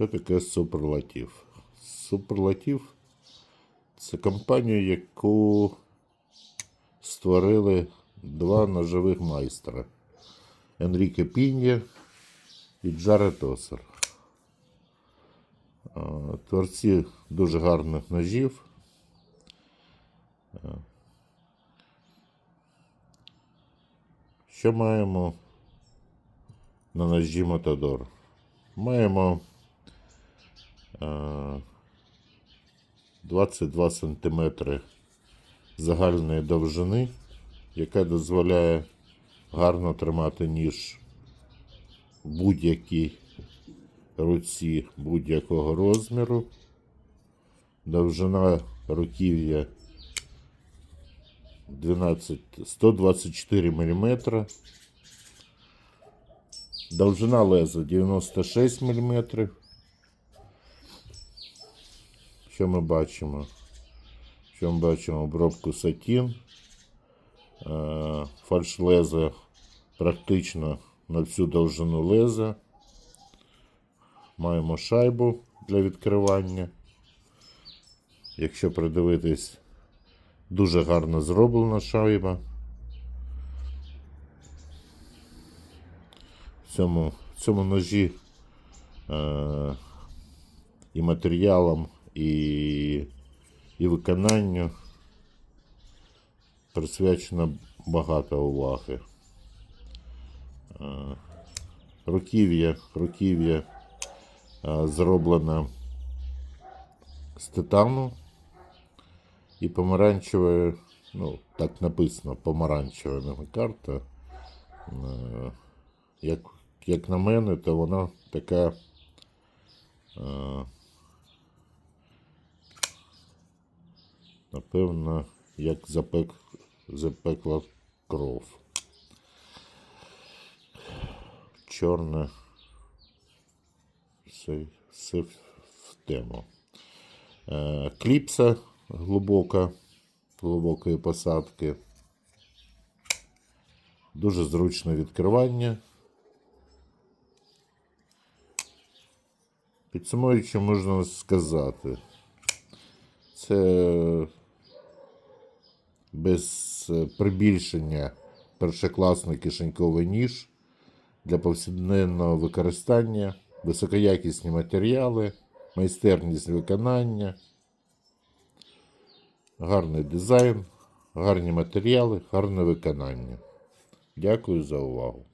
Що таке суперлатив? Суперлатив це компанія, яку створили два ножових майстра Енріке Пін'є і Джаред Осер. Творці дуже гарних ножів. Що маємо на ножі Мотодор? Маємо 22 см загальної довжини, яка дозволяє гарно тримати ніж в будь-якій руці будь-якого розміру. Довжина руків'я 12, 124 мм. Довжина леза 96 мм. Що ми бачимо? Що ми бачимо? Обробку сатін. Е, Фальш леза практично на всю довжину леза. Маємо шайбу для відкривання. Якщо придивитись, дуже гарно зроблена шайба. В цьому, в цьому ножі е, і матеріалом, і, і виконанню присвячено багато уваги. Е, руків'я, руків'я е, зроблено з титану і помаранчеве, ну, так написано, помаранчева карта. Е, Як, як на мене, то вона така. Напевно, як запек, запекла кров. Чорне. Все, тему. Е, кліпса глибока, глибокої посадки. Дуже зручне відкривання. Підсумуючи, можна сказати, це без е, прибільшення першокласний кишеньковий ніж для повсякденного використання, високоякісні матеріали, майстерність виконання, гарний дизайн, гарні матеріали, гарне виконання. Дякую за увагу.